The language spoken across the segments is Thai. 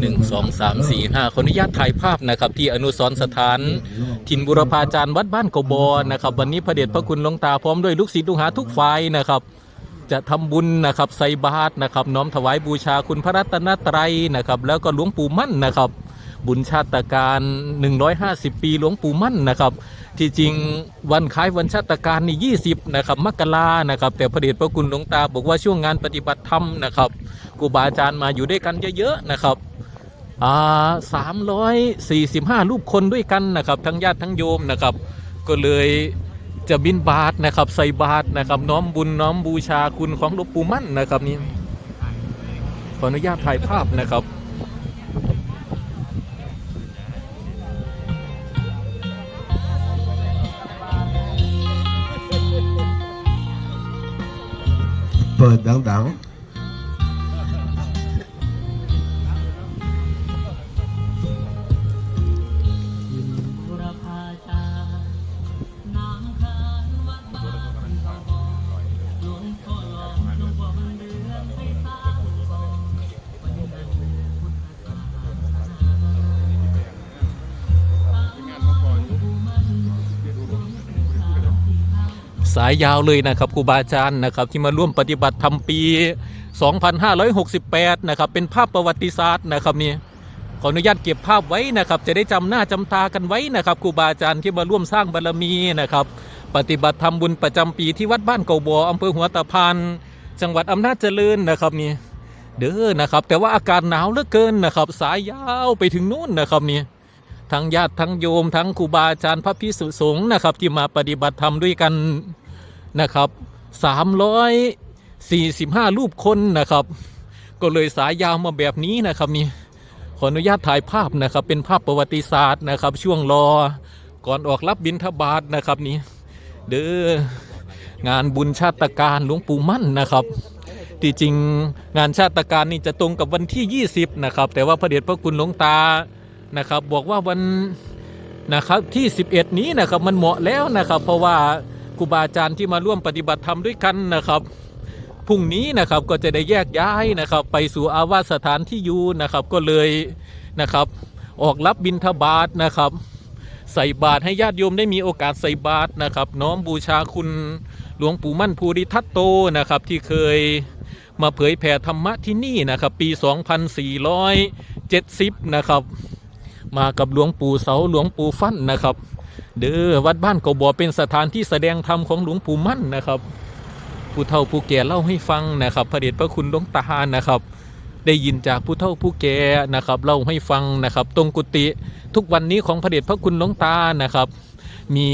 หนึ่งสองสามสี่ห้าขออนุญาตถ่ายภาพนะครับ ที่อนุสรณ์สถาน ถิ่นบุรพาจารย์วัดบ้านกบอนะครับ วันนี้พระเดชพระคุณหลวงตาพร้อมด้วยลูกศิษย์ลูกหาทุกฝ่ายนะครับ จะทำบุญนะครับใส่บาตรนะครับ น้อมถวายบูชาคุณพระรัตนตรัยนะครับ แล้วก็หลวงปู่มั่นนะครับ บุญชาตการ 150 ปีหลวงปู่มั่นนะครับ ที่จริงวันคล้ายวันชาตการนี่20นะครับมกรานะครับ แต่พระเดชพระคุณหลวงตาบอกว่าช่วงงานปฏิบัติธรรมนะครับ รูบาอาจารย์มาอยู่ด้วยกันเยอะๆนะครับสามร้อยสี่สิบห้ารูปคนด้วยกันนะครับ ทั้งญาติทั้งโยมนะครับ ก็เลยจะบินบาทนะครับ ใส่บาทนะครับ น้อมบุญน้อมบูชาคุณของหลวงปู่มั่นนะครับนี่ขออนุญาตถ่ายภาพนะครับเปิดดังบุายยาวเลยนะครับครูบาอาจารย์นะครับที่มาร่วมปฏิบัติธรรมปี 2568 นะครับเป็นภาพประวัติศาสตร์นะครับนี่ขออนุญาตเก็บภาพไว้นะครับ จะได้จำหน้าจำตากันไว้นะครับครูบาอาจารย์ที่มาร่วมสร้างบารมีนะครับ ปฏิบัติธรรมบุญประจำปีที่วัดบ้านเก่าบออำเภอหัวตะพานจังหวัดอำนาจเจริญนะครับนี่เด้อนะครับ แต่ว่าอากาศหนาวเหลือเกินนะครับ สายยาวไปถึงนู่นนะครับนี่ทั้งญาติทั้งโยมทั้งครูบาอาจารย์พระพิสุสงฆ์นะครับ ที่มาปฏิบัติธรรมด้วยกัน นะครับ 345 รูปคนนะครับ ก็เลยสายยาวมาแบบนี้นะครับนี่ขออนุญาตถ่ายภาพนะครับ เป็นภาพประวัติศาสตร์นะครับ ช่วงรอก่อนออกรับบิณฑบาตนะครับนี่เด้องานบุญชาติการหลวงปู่มั่นนะครับที่จริงงานชาติการนี่จะตรงกับวันที่ 20 นะครับ แต่ว่าพระเดชพระคุณหลวงตานะครับ บอกว่าวันนะครับที่ 11 นี้นะครับมันเหมาะแล้วนะครับ เพราะว่า ครูบาอาจารย์ที่มาร่วมปฏิบัติธรรมด้วยกันนะครับพรุ่งนี้นะครับก็จะได้แยกย้ายนะครับ ไปสู่อาวาสสถานที่อยู่นะครับก็เลยนะครับ ออกรับบิณฑบาตนะครับ ใส่บาตรให้ญาติโยมได้มีโอกาสใส่บาตรนะครับ น้อมบูชาคุณหลวงปู่มั่นภูริทัตโตนะครับ ที่เคยมาเผยแผ่ธรรมะที่นี่นะครับ ปี 2470 นะครับ มากับหลวงปู่เสาหลวงปู่ฟั่นนะครับ เด้อวัดบ้านเกาบ่อเป็นสถานที่แสดงธรรมของหลวงปู่มั่นนะครับ ผู้เฒ่าผู้แก่เล่าให้ฟังนะครับพระเดชพระคุณหลวงตานะครับ ได้ยินจากผู้เฒ่าผู้แก่นะครับเล่าให้ฟังนะครับ ตรงกุฏิทุกวันนี้ของพระเดชพระคุณหลวงตานะครับ มี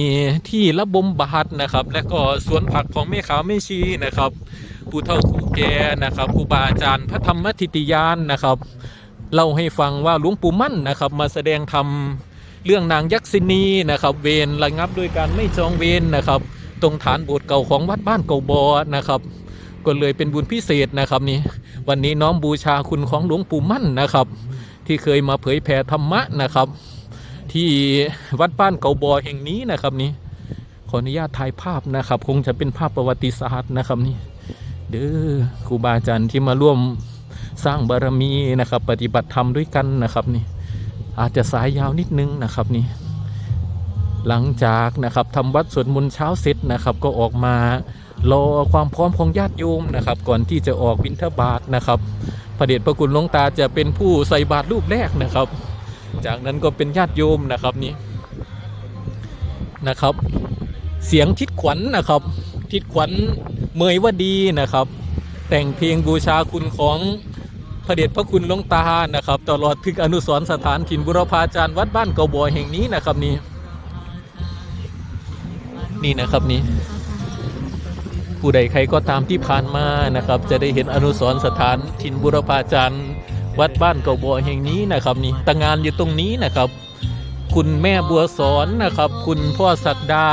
ที่ระบมบาทนะครับ และก็สวนผักของแม่ขาวแม่ชีนะครับผู้เฒ่าผู้แก่นะครับครูบาอาจารย์พระธรรมทิติยานนะครับเล่าให้ฟังว่าหลวงปู่มั่นนะครับ มาแสดงธรรม เรื่องนางยักษินีนะครับ เวรระงับด้วยการไม่จองเวรนะครับ ตรงฐานโบสถ์เก่าของวัดบ้านเก่าบอนะครับก็เลยเป็นบุญพิเศษนะครับนี่วันนี้น้อมบูชาคุณของหลวงปู่มั่นนะครับ ที่เคยมาเผยแผ่ธรรมะนะครับ ที่วัดบ้านเก่าบอแห่งนี้นะครับนี่ขออนุญาตถ่ายภาพนะครับ คงจะเป็นภาพประวัติศาสตร์นะครับนี่เด้อครูบาอาจารย์ที่มาร่วมสร้างบารมีนะครับ ปฏิบัติธรรมด้วยกันนะครับนี่ อาจจะสายยาวนิดนึงนะครับนี่หลังจากนะครับทำวัดสวดมนต์เช้าเสร็จนะครับ ก็ออกมารอความพร้อมของญาติโยมนะครับ ก่อนที่จะออกบิณฑบาตนะครับพระเดชพระคุณหลวงตาจะเป็นผู้ใส่บาตรรูปแรกนะครับ จากนั้นก็เป็นญาติโยมนะครับนี่นะครับ เสียงทิดขวัญนะครับ ทิดขวัญเมยวดีนะครับ แต่งเพลงบูชาคุณของ พระเดชพระคุณหลวงตานะครับตลอดถึงอนุสรณ์สถานถิ่นบุรพาจารย์วัดบ้านเกาบัวแห่งนี้นะครับนี่นี่นะครับนี่ผู้ใดใครก็ตามที่ผ่านมานะครับ จะได้เห็นอนุสรณ์สถานถิ่นบุรพาจารย์วัดบ้านเกาบัวแห่งนี้นะครับนี่ตางานอยู่ตรงนี้นะครับ คุณแม่บัวสอนนะครับ คุณพ่อศักดา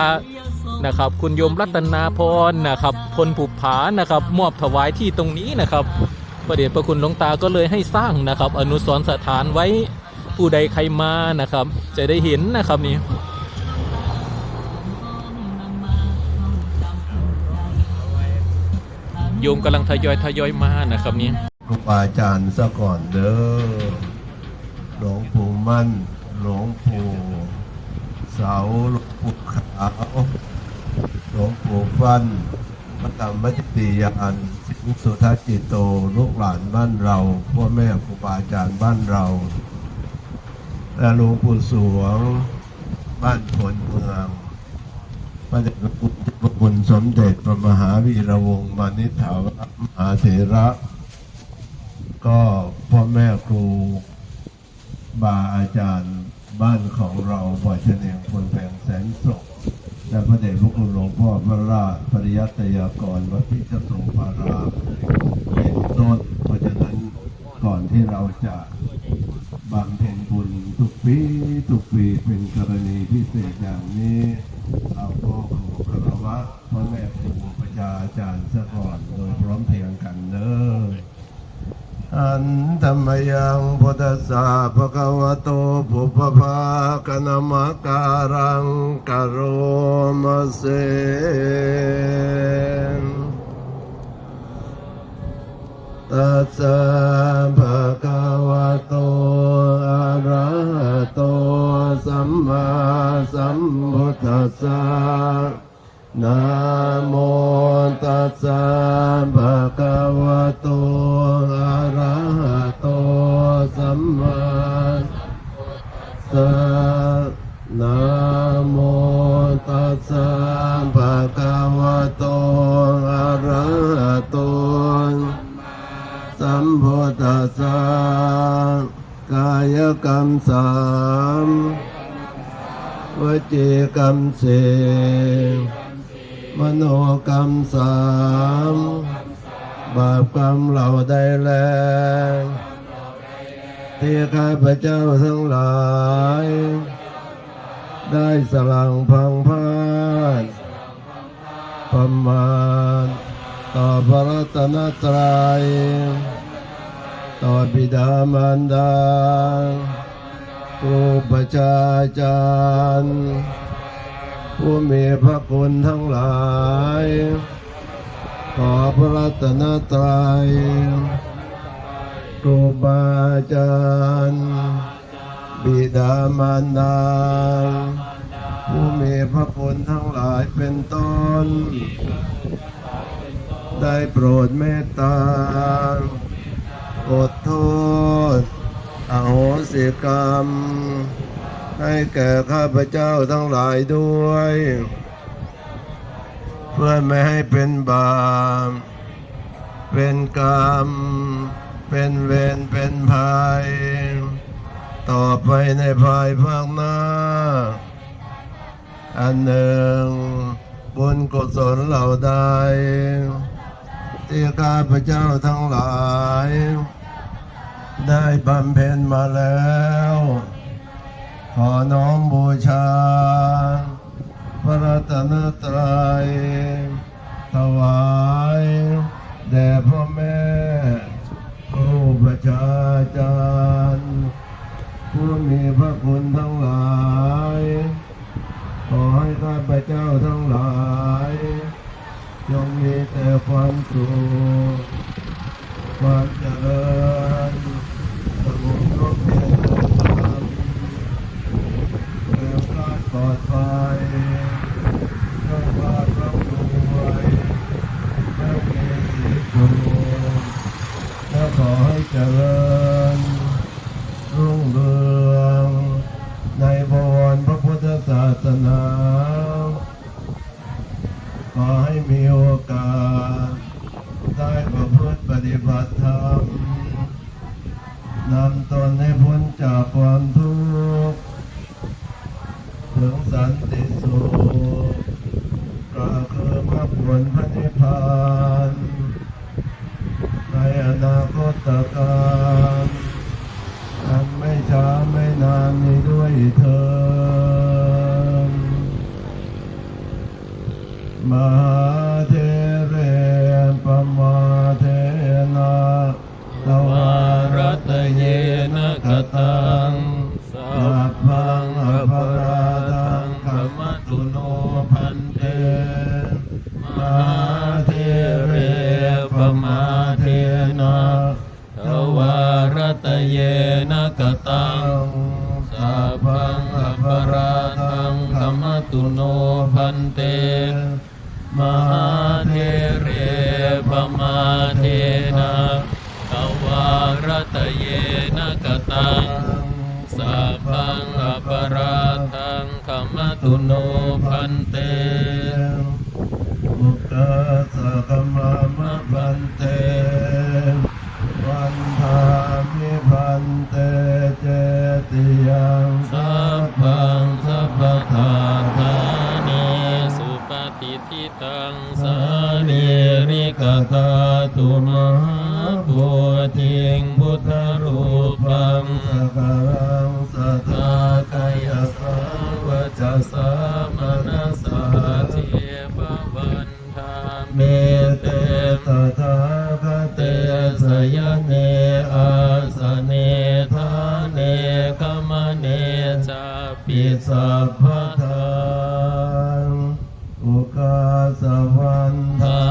นะครับ คุณโยมรัตนาพรนะครับพลผูกผานะครับ มอบถวายที่ตรงนี้นะครับ ประเดชพระคุณหลวงตาก็เลยให้สร้างนะครับ อนุสรสถานไว้ผู้ใดใครมานะครับ จะได้เห็นนะครับนี่โยมกำลังทยอยทยอยมานะครับนี่ครูบาอาจารย์ซะก่อนเด้อหลวงปู่มั่นหลวงปู่เสาหลวงปู่ขาวหลวงปู่ฟันพระธรรมจติยาน สิงสุทัจิตโตลูกหลานบ้านเราพ่อแม่ครูบาอาจารย์บ้านเราและหลวงปู่สวง บ้านผลเมืองพระเดชพระคุณพระคุณสมเด็จพระมหาวีระวงศ์มานิถาวรมหาเถระ ก็พ่อแม่ครูบาอาจารย์บ้านของเราบ่อยเฉลียงคนแพงแสนสุขและ พระเดชพระคุณหลวงพ่อพระราชปริยัตยากรวัดพิชโสภารามเป็นต้นเพราะฉะนั้นก่อนที่เราจะบำเพ็ญบุญทุกปีทุกปีเป็นกรณีพิเศษอย่างนี้ สัมนะโมตัสสะภะคะวะโตอะระหะโตสัมพุทธัสสะกายกรรมสามวจีกรรมสมโนกรรมสามบาปกรรมเราได้แล้ว ที่ข้าพเจ้าทั้งหลาย ได้สลังพังพาดประมาณต่อพระรัตนตรัย ต่อบิดามารดาครูประชาจารย์ ผู้มีพระคุณทั้งหลาย ขอพระรัตนตรัย รูบาอาจารย์ บิดามารดาผู้มีพระคุณทั้งหลายเป็นต้น ได้โปรดเมตตาอดโทษ อโหสิกรรม ให้แก่ข้าพเจ้าทั้งหลายด้วย เพื่อไม่ให้เป็นบาปเป็นกรรม เป็นเวรเป็นภัย ต่อไปในภายภาคหน้า อันหนึ่ง บุญกุศลเหล่าใดที่ข้าพเจ้าทั้งหลาย ได้บำเพ็ญมาแล้ว ขอน้อมบูชา พระรัตนตรัยถวายแด่พ่อแม่ครูประ ชาจารย์ผู้มีพระคุณทั้งหลาย ขอให้ข้าพเจ้าทั้งหลายจงมีแต่ความสุขความเจริญสงบร่มเย็นเป็นธรรม เพื่อการปลอดภัยเพื่อความร่ำรวยและมีสิทธิ์และขอให้เจริญรุ่งเรืองในบวรพระพุทธศาสนาขอให้มีโอกาส ได้ประพฤติปฏิบัติธรรมนำตนให้พ้นจากความทุกข์ถึงสัน รตเยนะกตังสัพพังอปาราทังขมตุโนพันเตมุตตะสะกมามะพันเตวันทามิพันเตเจติยังสัพพังสัพพทาธานิสุปฏิทิตังสานิริกตาตุมหา วั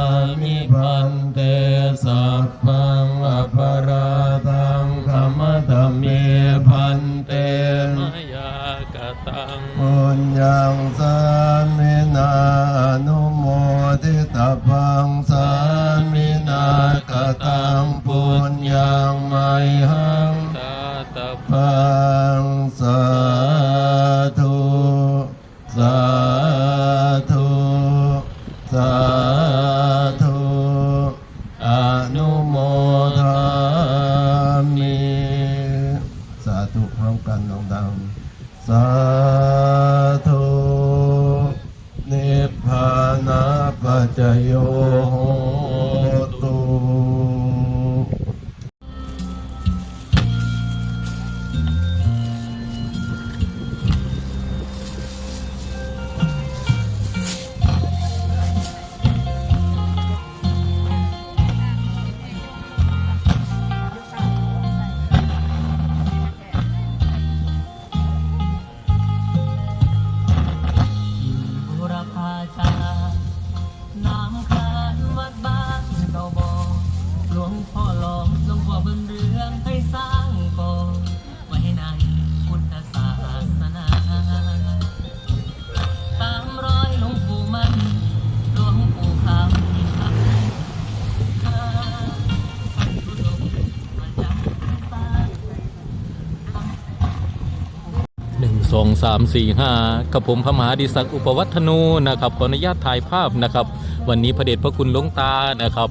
2345กับผมพระมหาดิศักอุปวัฒนูนะครับขออนุญาตถ่ายภาพนะครับ วันนี้พระเดชพระคุณหลวงตานะครับ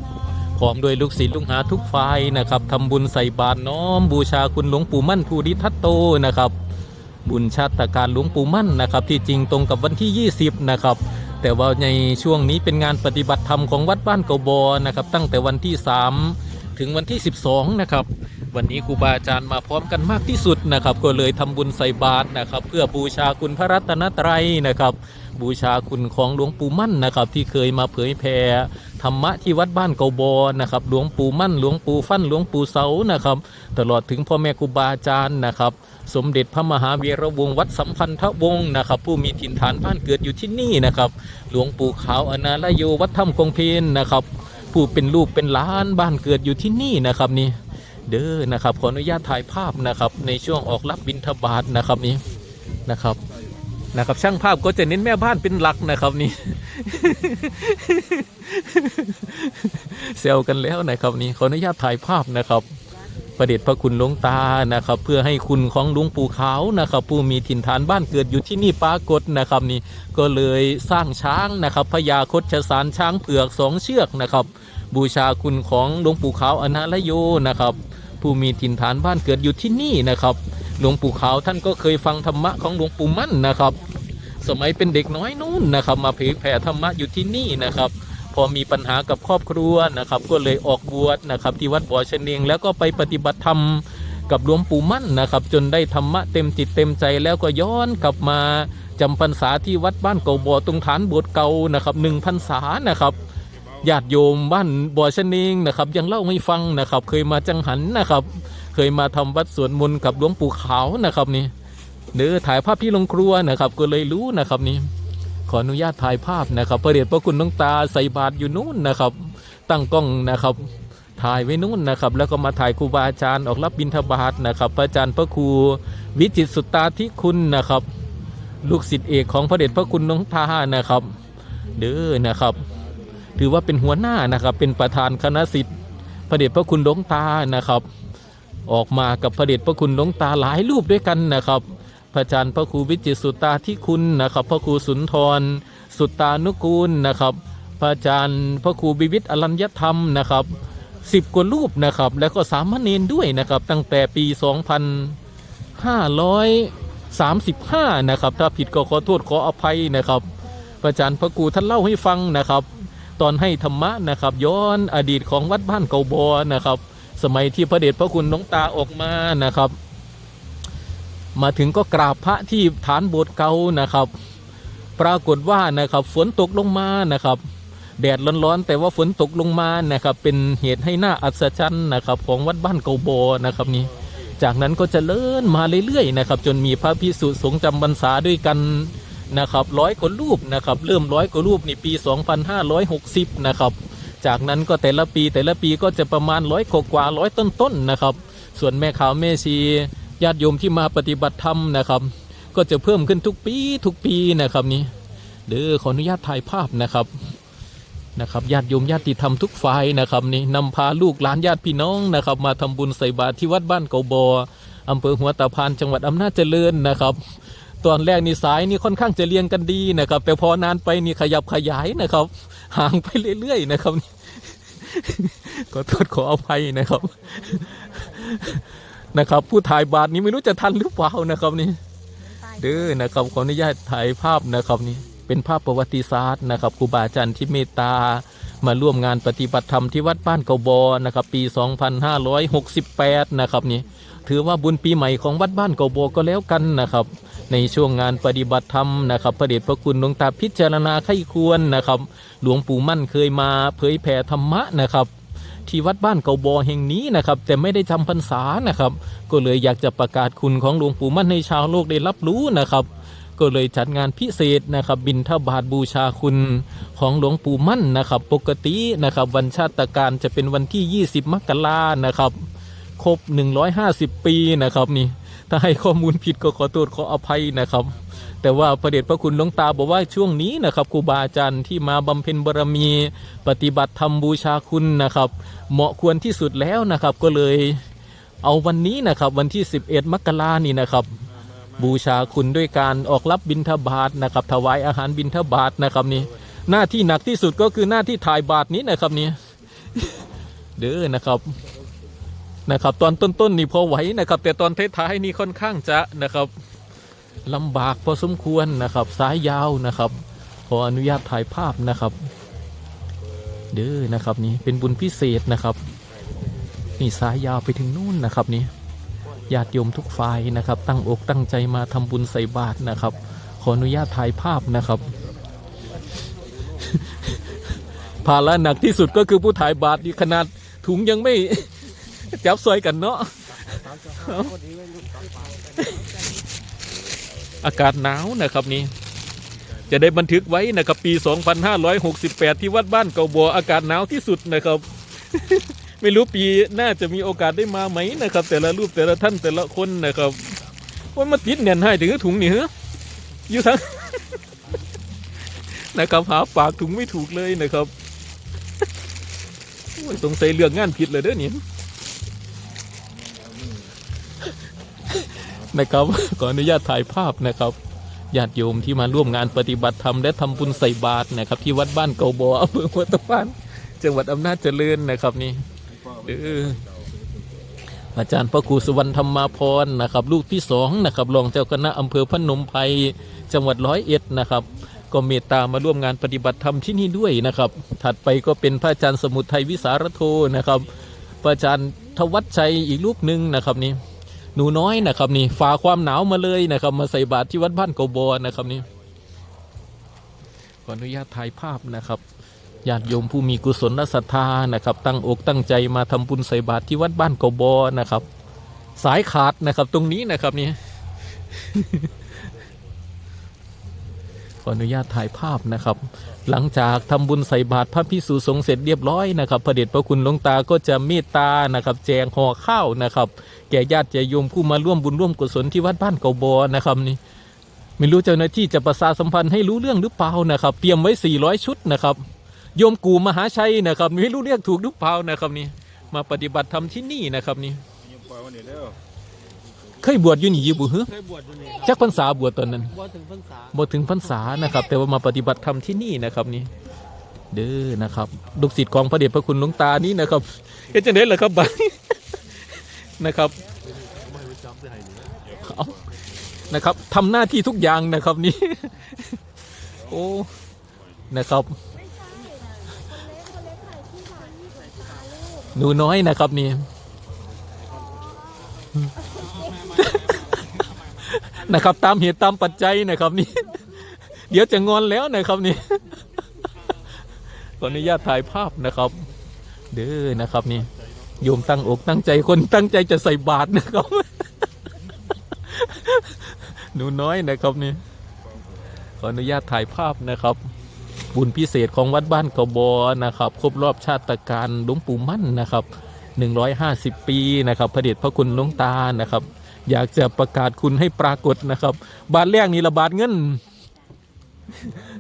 พร้อมด้วยลูกศิษย์ลูกหาทุกฝ่ายนะครับทำบุญใส่บาตรน้อม บูชาคุณหลวงปู่มั่นภูริทัตโตนะครับ บุญชาติการหลวงปู่มั่นนะครับ ที่จริงตรงกับวันที่ 20 นะครับ แต่ว่าในช่วงนี้เป็นงานปฏิบัติธรรมของวัดบ้านเกาบอนะครับ ตั้งแต่วันที่ 3 ถึงวันที่ 12 นะครับ วันนี้ครูบาอาจารย์มาพร้อมกันมากที่สุดนะครับ ก็เลยทำบุญใส่บาตรนะครับ เพื่อบูชาคุณพระรัตนตรัยนะครับ บูชาคุณของหลวงปู่มั่นนะครับ ที่เคยมาเผยแผ่ธรรมะที่วัดบ้านเกาบอนะครับ หลวงปู่มั่นหลวงปู่ฟั่นหลวงปู่เสานะครับ ตลอดถึงพ่อแม่ครูบาอาจารย์นะครับ สมเด็จพระมหาวีระวงศ์วัดสัมพันธวงศ์นะครับ ผู้มีถิ่นฐานบ้านเกิดอยู่ที่นี่นะครับ หลวงปู่ขาวอนาลโยวัดถ้ำกงเพนนะครับ ผู้เป็นลูกเป็นหล้านบ้านเกิดอยู่ที่นี่นะครับนี่เด้อนะครับขออนุญาตถ่ายภาพนะครับ ในช่วงออกรับบินทบาทนะครับนี่นะครับนะครับช่างภาพก็จะเน้นแม่บ้านเป็นหลักนะครับนี่เซลกันแล้วนะครับนี่ขออนุญาตถ่ายภาพนะครับ ประเดชพระคุณหลวงตานะครับ เพื่อให้คุณของหลวงปู่ขาวนะครับ ผู้มีถิ่นฐานบ้านเกิดอยู่ที่นี่ปรากฏนะครับนี่ก็เลยสร้างช้างนะครับพญาคดชสารช้างเผือกสองเชือกนะครับ บูชาคุณของหลวงปู่ขาวอนาลโยนะครับ ผู้มีถิ่นฐานบ้านเกิดอยู่ที่นี่นะครับ หลวงปู่ขาวท่านก็เคยฟังธรรมะของหลวงปู่มั่นนะครับ สมัยเป็นเด็กน้อยนู่นนะครับ มาเผยแผ่ธรรมะอยู่ที่นี่นะครับ พอมีปัญหากับครอบครัวนะครับ ก็เลยออกบวชนะครับที่วัดบ่อชเนงแล้วก็ไปปฏิบัติธรรมกับหลวงปู่มั่นนะครับ จนได้ธรรมะเต็มจิตเต็มใจแล้วก็ย้อนกลับมาจำพรรษาที่วัดบ้านเก่าบ่อตรงฐานโบสถ์เก่านะครับหนึ่งพรรษานะครับญาติโยมบ้านบ่อชะเนงนะครับ ยังเล่าให้ฟังนะครับ เคยมาจังหันนะครับ เคยมาทำวัดสวดมนต์กับหลวงปู่ขาวนะครับนี่เด้อถ่ายภาพที่โรงครัวนะครับ ก็เลยรู้นะครับนี่ ออนุญาตถ่ายภาพนะครับพระเดชพระคุณน้องตาใส่บาตรอยู่นู่นนะครับ ตั้งกล้องนะครับถ่ายไว้นู่นนะครับ แล้วก็มาถ่ายครูบาอาจารย์ออกรับบิณฑบาตนะครับพระอาจารย์พระครูวิจิตสุตาธิคุณนะครับ ลูกศิษย์เอกของพระเดชพระคุณหลวงตานะครับ เด้อนะครับ ถือว่าเป็นหัวหน้านะครับ เป็นประธานคณะศิษย์พระเดชพระคุณหลวงตานะครับ ออกมากับพระเดชพระคุณหลวงตาหลายรูปด้วยกันนะครับ พระอาจารย์พระครูวิจิตสุตาที่คุณนะครับพระครูสุนทร สุตานุกูลนะครับ พระอาจารย์พระครูบิวิตอรัญญธรรมนะครับสิบกว่ารูปนะครับ แล้วก็สามเณรด้วยนะครับ ตั้งแต่ปี 2535 นะครับ ถ้าผิดก็ขอโทษขออภัยนะครับ พระอาจารย์พระครูท่านเล่าให้ฟังนะครับ ตอนให้ธรรมะนะครับย้อนอดีตของวัดบ้านเกาบอนะครับ สมัยที่พระเดชพระคุณหลวงตาออกมานะครับ มาถึงก็กราบพระที่ฐานโบสถ์เก่านะครับ ปรากฏว่านะครับฝนตกลงมานะครับ แดดร้อนๆ แต่ว่าฝนตกลงมานะครับเป็นเหตุให้หน่าอัศจรรย์นะครับของวัดบ้านเกาโบนะครับนี่จากนั้นก็จะเลื่อนมาเรื่อยๆนะครับจนมีพระพิสุสงฆ์จำพรรษาด้วยกันนะครับร้อยกว่ารูปนะครับเริ่มร้อยกว่ารูปในปี 2560 นะครับจากนั้นก็แต่ละปีแต่ละปีก็จะประมาณร้อยกว่าร้อยต้นๆนะครับ ส่วนแม่ขาวแม่ชี ญาติโยมที่มาปฏิบัติธรรมนะครับ ก็จะเพิ่มขึ้นทุกปีทุกปีนะครับนี่เด้อขออนุญาตถ่ายภาพนะครับนะครับญาติโยมญาติธรรมทุกฝ่ายนะครับนี่นำพาลูกหลานญาติพี่น้องนะครับ มาทำบุญใส่บาตรที่วัดบ้านเกาบออำเภอหัวตะพานจังหวัดอำนาจเจริญนะครับตอนแรกนี่สายนี่ค่อนข้างจะเรียงกันดีนะครับ แต่พอนานไปนี่ขยับขยายนะครับ ห่างไปเรื่อยๆนะครับขอโทษขออภัยนะครับ นะครับ ผู้ถ่ายบาทนี้ไม่รู้จะทันหรือเปล่านะครับนี่เด้อนะครับขออนุญาตถ่ายภาพนะครับนี่เป็นภาพประวัติศาสตร์นะครับครูบาอาจารย์ที่เมตตามาร่วมงานปฏิบัติธรรมที่วัดบ้านเกาบอนะครับปี 2568 นะครับนี่ถือว่าบุญปีใหม่ของวัดบ้านเกาบอก็แล้วกันนะครับ ในช่วงงานปฏิบัติธรรมนะครับพระเดชพระคุณหลวงตาพิจารณาไข้ควรนะครับ หลวงปู่มั่นเคยมาเผยแผ่ธรรมะนะครับ ที่วัดบ้านเกาบอแห่งนี้นะครับ แต่ไม่ได้จำพรรษานะครับ ก็เลยอยากจะประกาศคุณของหลวงปู่มั่นให้ชาวโลกได้รับรู้นะครับก็เลยจัดงานพิเศษนะครับ บินทบาทบูชาคุณของหลวงปู่มั่นนะครับ ปกตินะครับ วันชาติการจะเป็นวันที่ 20 มกรานะครับ ครบ 150 ปีนะครับนี่ ถ้าให้ข้อมูลผิดก็ขอโทษขออภัยนะครับ แต่ว่าพระเดชพระคุณหลวงตาบอกว่าช่วงนี้นะครับครูบาอาจารย์ที่มาบำเพ็ญบารมี ปฏิบัติธรรมบูชาคุณนะครับ เหมาะควรที่สุดแล้วนะครับก็เลยเอาวันนี้นะครับวันที่ 11 มกรานี่นะครับบูชาคุณด้วยการออกรับบิณฑบาตนะครับถวายอาหารบิณฑบาตนะครับนี่หน้าที่หนักที่สุดก็คือหน้าที่ถ่ายบาตรนี้นะครับนี่เด้อนะครับนะครับ ตอนต้นๆนี่พอไหวนะครับ แต่ตอนท้ายๆนี่ค่อนข้างจะนะครับ ลำบากพอสมควรนะครับสายยาวนะครับ ขออนุญาตถ่ายภาพนะครับ เด้อนะครับนี่เป็นบุญพิเศษนะครับนี่สายยาวไปถึงนู่นนะครับนี่ญาติโยมทุกฝ่ายนะครับ ตั้งอกตั้งใจมาทำบุญใส่บาตรนะครับ ขออนุญาตถ่ายภาพนะครับภาระหนักที่สุดก็คือผู้ถ่ายบาตรดีขนาดถุงยังไม่จับซอยกันเนาะ อากาศหนาวนะครับนี่จะได้บันทึกไว้นะครับปี 2568 ที่วัดบ้านเกาบัวอากาศหนาวที่สุดนะครับ ไม่รู้ปีน้าจะมีโอกาสได้มาไหมนะครับ แต่ละรูปแต่ละท่านแต่ละคนนะครับว่ามาติดเนี่ยนให้ถึงถุงนี่เหรออยู่ทั้งนะครับหาปากถุงไม่ถูกเลยนะครับโอ้ยสงสัยเรื่องงานผิดเลยเด้อนี่ นะครับ ขออนุญาตถ่ายภาพนะครับญาติโยมที่มาร่วมงานปฏิบัติธรรมและทำบุญใส่บาตรนะครับ ที่วัดบ้านเกาบออำเภอหัวตะพานจังหวัดอำนาจเจริญนะครับนี่เอออาจารย์พระครูสุวรรณธรรมาพรนะครับลูกที่สองนะครับรองเจ้าคณะอำเภอพนมไพรจังหวัดร้อยเอ็ดนะครับ ก็เมตตามาร่วมงานปฏิบัติธรรมที่นี่ด้วยนะครับ ถัดไปก็เป็นพระอาจารย์สมุทัยวิสารโทนะครับ พระอาจารย์ทวัชชัยอีกรูปหนึ่งนะครับนี่ หนูน้อยนะครับนี่ฝ่าความหนาวมาเลยนะครับ มาใส่บาตรที่วัดบ้านโกบอนะครับนี่ขออนุญาตถ่ายภาพนะครับญาติโยมผู้มีกุศลศรัทธานะครับ ตั้งอกตั้งใจมาทำบุญใส่บาตรที่วัดบ้านโกบอนะครับ สายขาดนะครับตรงนี้นะครับนี่ ขออนุญาตถ่ายภาพนะครับ หลังจากทำบุญใส่บาตรพระพิสุสงฆ์เสร็จเรียบร้อยนะครับพระเดชพระคุณหลวงตาก็จะเมตตานะครับ แจงห่อข้าวนะครับ แก่ญาติแก่โยมผู้มาร่วมบุญร่วมกุศลที่วัดบ้านเกาบอนะครับนี่ไม่รู้เจ้าหน้าที่จะประชาสัมพันธ์ให้รู้เรื่องหรือเปล่านะครับ เตรียมไว้ 400 ชุดนะครับโยมกูมหาชัยนะครับไม่รู้เรียกถูกหรือเปล่านะครับนี่มาปฏิบัติธรรมที่นี่นะครับนี่ เด้อเคยบวชอยู่นี่อยู่บุฮึเคยบวชอยู่นี่จักพรรษาบวชตอนนั้นบวชถึงพรรษาบ่ถึงพรรษานะครับ แต่ว่ามาปฏิบัติธรรมที่นี่นะครับนี่เด้อนะครับลูกศิษย์ของพระเดชพระคุณหลวงตานี้นะครับเฮ็ดจังได๋ล่ะครับบัดนี้นะครับเอานะครับทำหน้าที่ทุกอย่างนะครับนี่โอ้นะครับหนูน้อยนะครับนี่ นะครับ ตามเหตุตามปัจจัยนะครับนี่ เดี๋ยวจะงอนแล้วนะครับนี่ขออนุญาตถ่ายภาพนะครับ เด้อนะครับนี่โยมตั้งอกตั้งใจคนตั้งใจจะใส่บาตรนะครับ หนูน้อยนะครับนี่ขออนุญาตถ่ายภาพนะครับ บุญพิเศษของวัดบ้านกบอนะครับ ครบรอบชาติการหลวงปู่มั่นนะครับ 150 ปีนะครับพระเดชพระคุณหลวงตานะครับ อยากจะประกาศคุณให้ปรากฏนะครับ บาทแรกนี่ระบาดเงิน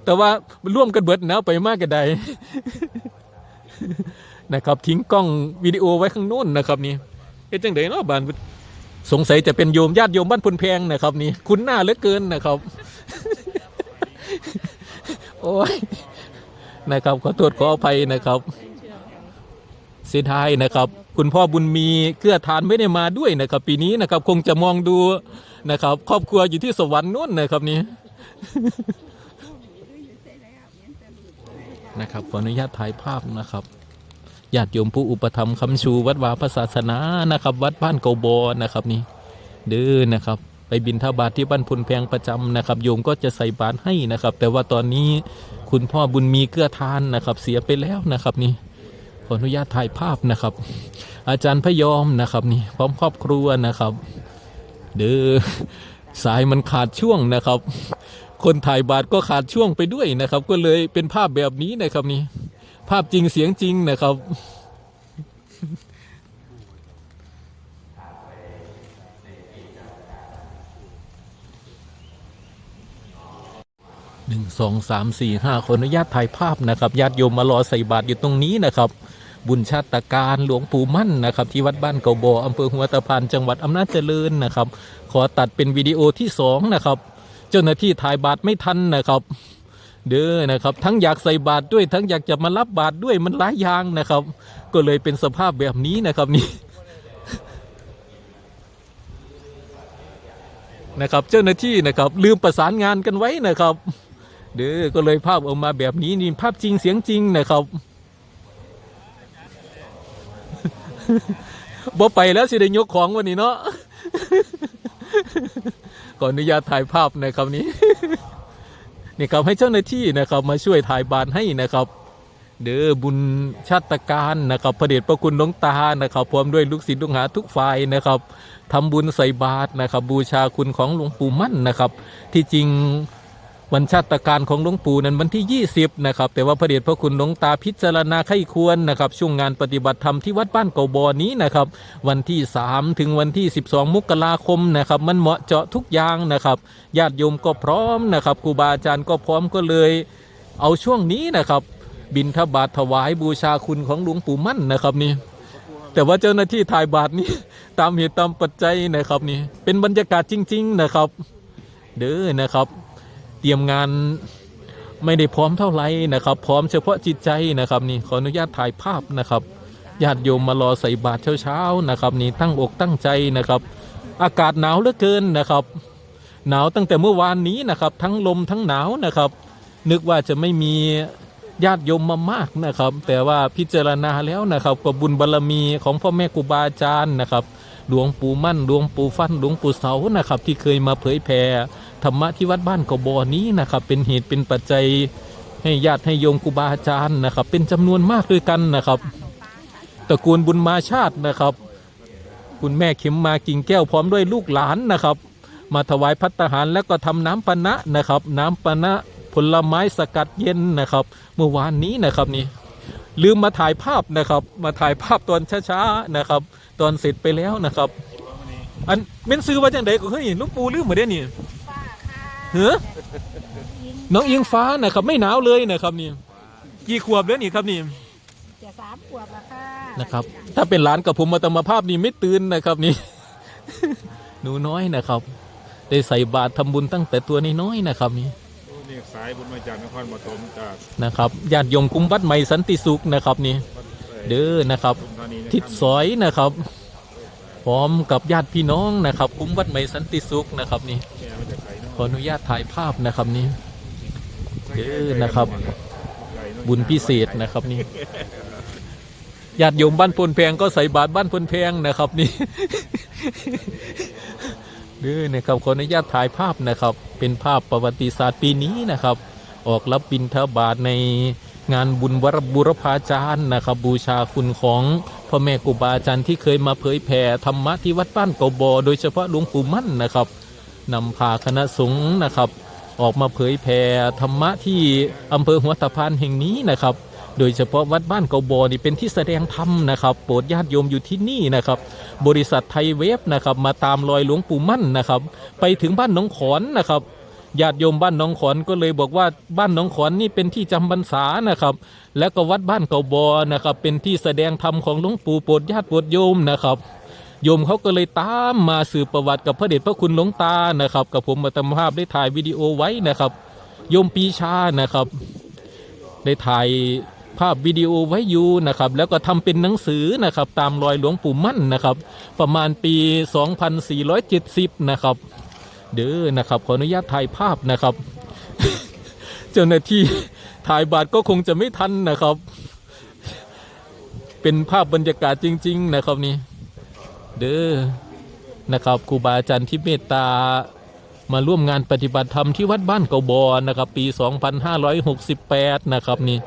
แต่ว่าร่วมกันเบิดนะไปมากกันใดนะครับ ทิ้งกล้องวิดีโอไว้ข้างนู้นนะครับนี่เอ๊ะจังไดเนาะบานสงสัยจะเป็นโยมญาติโยมบ้านพลแพงนะครับนี่คุ้นหน้าเหลือเกินนะครับ โอ้ยนะครับขอโทษขออภัยนะครับ สียดายนะครับ คุณพ่อบุญมีเกื้อทานไม่ได้มาด้วยนะครับ ปีนี้นะครับคงจะมองดูนะครับ ครอบครัวอยู่ที่สวรรค์นู่นนะครับนี่นะครับขออนุญาตถ่ายภาพนะครับญาติโยมผู้อุปถัมภ์คำชู วัดวาพระศาสนานะครับ วัดบ้านเกาบอนะครับนี่เด้อนะครับ ไปบินทบาทที่บ้านพุนแพงประจำนะครับ โยมก็จะใส่บาตรให้นะครับ แต่ว่าตอนนี้คุณพ่อบุญมีเกื้อทานนะครับ เสียไปแล้วนะครับนี่ ขออนุญาตถ่ายภาพนะครับ อาจารย์พยอมนะครับนี่พร้อมครอบครัวนะครับเด้อสายมันขาดช่วงนะครับ คนถ่ายบาทก็ขาดช่วงไปด้วยนะครับ ก็เลยเป็นภาพแบบนี้นะครับนี่ภาพจริงเสียงจริงนะครับหนึ่งสองสามสี่ห้าขออนุญาตถ่ายภาพนะครับญาติโยมมารอใส่บาตรอยู่ตรงนี้นะครับ บุญชาตการหลวงปู่มั่นนะครับ ที่วัดบ้านเกาบออำเภอหัวตะพานจังหวัดอำนาจเจริญนะครับ ขอตัดเป็นวิดีโอที่สองนะครับเจ้าหน้าที่ถ่ายบาตรไม่ทันนะครับ เด้อนะครับ ทั้งอยากใส่บาตรด้วย ทั้งอยากจะมารับบาตรด้วยมันหลายอย่างนะครับ ก็เลยเป็นสภาพแบบนี้นะครับนี่นะครับเจ้าหน้าที่นะครับ ลืมประสานงานกันไว้นะครับ เด้อก็เลยภาพออกมาแบบนี้นี่ภาพจริงเสียงจริงนะครับ บ่ไปแล้วสิได้ยกของวันนี้เนาะขออนุญาตถ่ายภาพนะครับนี้นี่ครับให้เจ้าหน้าที่นะครับ มาช่วยถ่ายบานให้นะครับ เด้อบุญชาติการนะครับพระเดชพระคุณหลวงตานะครับพร้อมด้วยลูกศิษย์ลูกหาทุกฝ่ายนะครับทำบุญใส่บาตรนะครับ บูชาคุณของหลวงปู่มั่นนะครับ ที่จริง วันชาติการของหลวงปู่นั้นวันที่ 20 นะครับ แต่ว่าพระเดชพระคุณหลวงตาพิจารณาไข้ควรนะครับ ช่วงงานปฏิบัติธรรมที่วัดบ้านเก่าบอนี้นะครับ วันที่ 3 ถึงวันที่ 12 มกราคมนะครับ มันเหมาะเจาะทุกอย่างนะครับ ญาติโยมก็พร้อมนะครับ ครูบาอาจารย์ก็พร้อมก็เลย เอาช่วงนี้นะครับ บินทบาทถวายบูชาคุณของหลวงปู่มั่นนะครับนี่แต่ว่าเจ้าหน้าที่ถ่ายบาทนี่ตามเหตุตามปัจจัยนะครับนี่เป็นบรรยากาศจริง ๆ นะครับ เด้อนะครับ เตรียมงานไม่ได้พร้อมเท่าไหร่นะครับ พร้อมเฉพาะจิตใจนะครับนี่ขออนุญาตถ่ายภาพนะครับญาติโยมมารอใส่บาตรเช้าๆนะครับ นี่ตั้งอกตั้งใจนะครับ อากาศหนาวเหลือเกินนะครับ หนาวตั้งแต่เมื่อวานนี้นะครับ ทั้งลมทั้งหนาวนะครับ นึกว่าจะไม่มีญาติโยมมามากนะครับ แต่ว่าพิจารณาแล้วนะครับก็บุญบารรมีของพ่อแม่ครูบาอาจารย์นะครับ หลวงปู่มั่นหลวงปู่ฟั่นหลวงปู่เสานะครับ ที่เคยมาเผยแผ่ ธรรมะที่วัดบ้านกบอนี้นะครับ เป็นเหตุเป็นปัจจัยให้ญาติให้โยมครูบาอาจารย์นะครับ เป็นจำนวนมากด้วยกันนะครับตระกูลบุญมาชาตินะครับ คุณแม่เข็มมากิ่งแก้วพร้อมด้วยลูกหลานนะครับ มาถวายพัตตาหารแล้วก็ทำน้ำปนะนะครับ น้ำปนะผลไม้สกัดเย็นนะครับ เมื่อวานนี้นะครับนี่ลืมมาถ่ายภาพนะครับ มาถ่ายภาพตอนช้าๆนะครับ ตอนเสร็จไปแล้วนะครับ อันเม้นซื้อว่าจังไดก็เฮ้ยหลูกปูลืมมาได้นี่ เฮ้อน้องอิงฟ้านะครับไม่หนาวเลยนะครับนี่กี่ขวบแล้วนี่ครับนี่จะสามขวบละค่ะนะครับ ถ้าเป็นหลานกับผมมาตมาภาพนี่ไม่ตื่นนะครับนี่หนูน้อยนะครับ ได้ใส่บาตรทำบุญตั้งแต่ตัวน้อยๆนะครับนี่นี่สายบุญมาจากนครปฐมจากนะครับญาติโยมคุ้มวัดใหม่สันติสุขนะครับนี่วัดเอ่อเด้อนะครับปทุมธานีนะทิศครับสอยนะครับ พร้อมกับญาติพี่น้องนะครับ คุ้มวัดใหม่สันติสุขนะครับนี่ ขออนุญาตถ่ายภาพนะครับนี่เด้อนะครับ บุญพิเศษนะครับนี่ญาติโยมบ้านพลแพงก็ใส่บาตรบ้านพลแพงนะครับนี่เด้อนะครับขออนุญาตถ่ายภาพนะครับ เป็นภาพประวัติศาสตร์ปีนี้นะครับ ออกรับบิณฑบาตในงานบุญวรบุรพาจารย์นะครับ บูชาคุณของพ่อแม่ครูบาอาจารย์ที่เคยมาเผยแผ่ธรรมะที่วัดบ้านกบอโดยเฉพาะหลวงปู่มั่นนะครับ นำพาคณะสงฆ์นะครับ ออกมาเผยแผ่ธรรมะที่อำเภอหัวตะพานแห่งนี้นะครับ โดยเฉพาะวัดบ้านเกาบอนี่เป็นที่แสดงธรรมนะครับโปรดญาติโยมอยู่ที่นี่นะครับ บริษัทไทยเวฟนะครับมาตามรอยหลวงปู่มั่นนะครับ ไปถึงบ้านหนองขอนนะครับญาติโยมบ้านหนองขอนก็เลยบอกว่าบ้านหนองขอนนี่เป็นที่จำพรรษานะครับ แล้วก็วัดบ้านเกาบอนะครับ เป็นที่แสดงธรรมของหลวงปู่โปรดญาติโปรดโยมนะครับ โยมเขาก็เลยตามมาสืบประวัติกับพระเดชพระคุณหลวงตานะครับกับผมมาตมภาพได้ถ่ายวิดีโอไว้นะครับ โยมปีชานะครับ ได้ถ่ายภาพวิดีโอไว้อยู่นะครับ แล้วก็ทำเป็นหนังสือนะครับ ตามรอยหลวงปู่มั่นนะครับ ประมาณปี 2470 นะครับ เด้อนะครับ ขออนุญาตถ่ายภาพนะครับ เจ้าหน้าที่ถ่ายบาทก็คงจะไม่ทันนะครับ เป็นภาพบรรยากาศจริง ๆ นะครับนี่ เด้อนะครับครูบาอาจารย์ที่เมตตามาร่วมงานปฏิบัติธรรมที่วัดบ้านเกาบอนนะครับ ปี 2568 นะครับนี่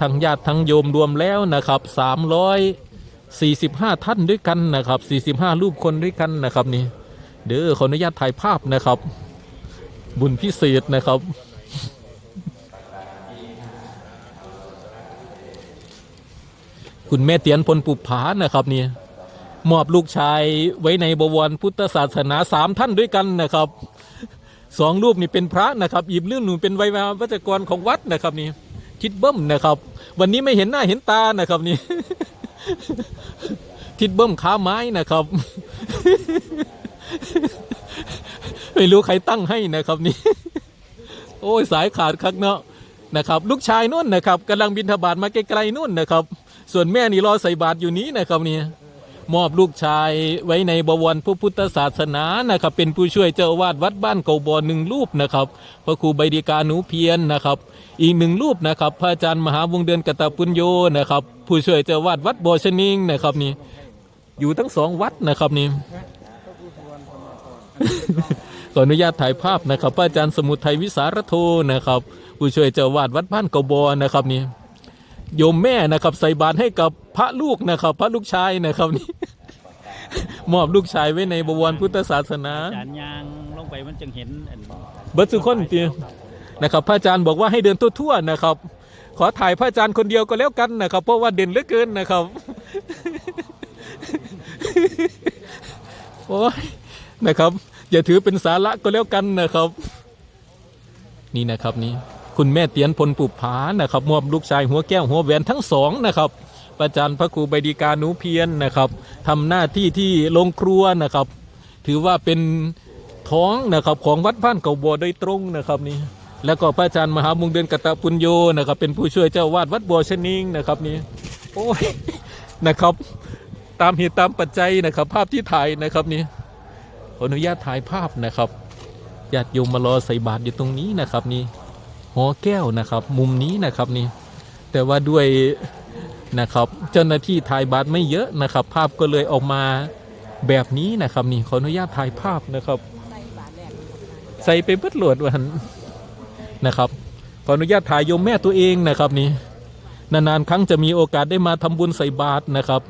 ทั้งญาติทั้งโยมรวมแล้วนะครับ 345 ท่านด้วยกันนะครับ 45 รูปคนด้วยกันนะครับนี่เด้อขออนุญาตถ่ายภาพนะครับ บุญพิเศษนะครับคุณแม่เตียนพลปุบผานะครับนี่ มอบลูกชายไว้ในบวรพุทธศาสนาสามท่านด้วยกันนะครับสองรูปนี่เป็นพระนะครับอีกเรื่องหนึ่งเป็นไวยาวัจกรของวัดนะครับนี่ทิดเบิ้มนะครับ วันนี้ไม่เห็นหน้าเห็นตานะครับนี่ทิดเบิ้มค้าไม้นะครับ ไม่รู้ใครตั้งให้นะครับนี่โอ้ยสายขาดคักเนาะนะครับ ลูกชายนู่นนะครับกำลังบินทบาทมาไกลๆนู่นนะครับ ส่วนแม่นี่รอใส่บาตรอยู่นี้นะครับนี่ มอบลูกชายไว้ในบวรพระพุทธศาสนานะครับ เป็นผู้ช่วยเจ้าวาดวัดบ้านเก่าบอหนึ่งรูปนะครับพระครูใบดีกาหนูเพียรนะครับ อีกหนึ่งรูปนะครับพระอาจารย์มหาวงเดือนกตปุญโยนะครับ ผู้ช่วยเจ้าวาดวัดบอชนิงนะครับนี่อยู่ทั้งสองวัดนะครับนี่ขออนุญาตถ่ายภาพนะครับพระอาจารย์สมุทัยวิสารโทนะครับ ผู้ช่วยเจ้าวาดวัดบ้านเกาบอนะครับนี่ โยมแม่นะครับ ใส่บาตรให้กับพระลูกนะครับ พระลูกชายนะครับนี่ มอบลูกชายไว้ในบวรพุทธศาสนาจานยางลงไปมันจึงเห็นอันเบิร์ตสุคนเตียนะครับ พระอาจารย์บอกว่าให้เดินทั่วๆนะครับ ขอถ่ายพระอาจารย์คนเดียวก็แล้วกันนะครับ เพราะว่าเด่นเหลือเกินนะครับโอ้ยนะครับ อย่าถือเป็นสาระก็แล้วกันนะครับ นี่นะครับนี่ คุณแม่เตียนพลปุบผานะครับมอบลูกชายหัวแก้วหัวแหวนทั้งสองนะครับประจันพระครูใบดีกาหนูเพียรนะครับทำหน้าที่ที่โรงครัวนะครับ ถือว่าเป็นท้องนะครับของวัดบ้านเก่าบัวโดยตรงนะครับนี่แล้วก็พระอาจารย์มหามงเดือนกตปุญโยนะครับ เป็นผู้ช่วยเจ้าวาดวัดบัวชนิงนะครับนี่โอ้ยนะครับ ตามเหตุตามปัจจัยนะครับ ภาพที่ถ่ายนะครับนี่ขออนุญาตถ่ายภาพนะครับญาติโยมมารอใส่บาตรอยู่ตรงนี้นะครับนี่ หอแก้วนะครับมุมนี้นะครับนี่แต่ว่าด้วยนะครับเจ้าหน้าที่ถ่ายบัตรไม่เยอะนะครับ ภาพก็เลยออกมาแบบนี้นะครับนี่ขออนุญาตถ่ายภาพนะครับ ใส่ไปเบิดหลดวันนะครับขออนุญาตถ่ายโยมแม่ตัวเองนะครับนี่นานๆครั้งจะมีโอกาสได้มาทำบุญใส่บาตรนะครับ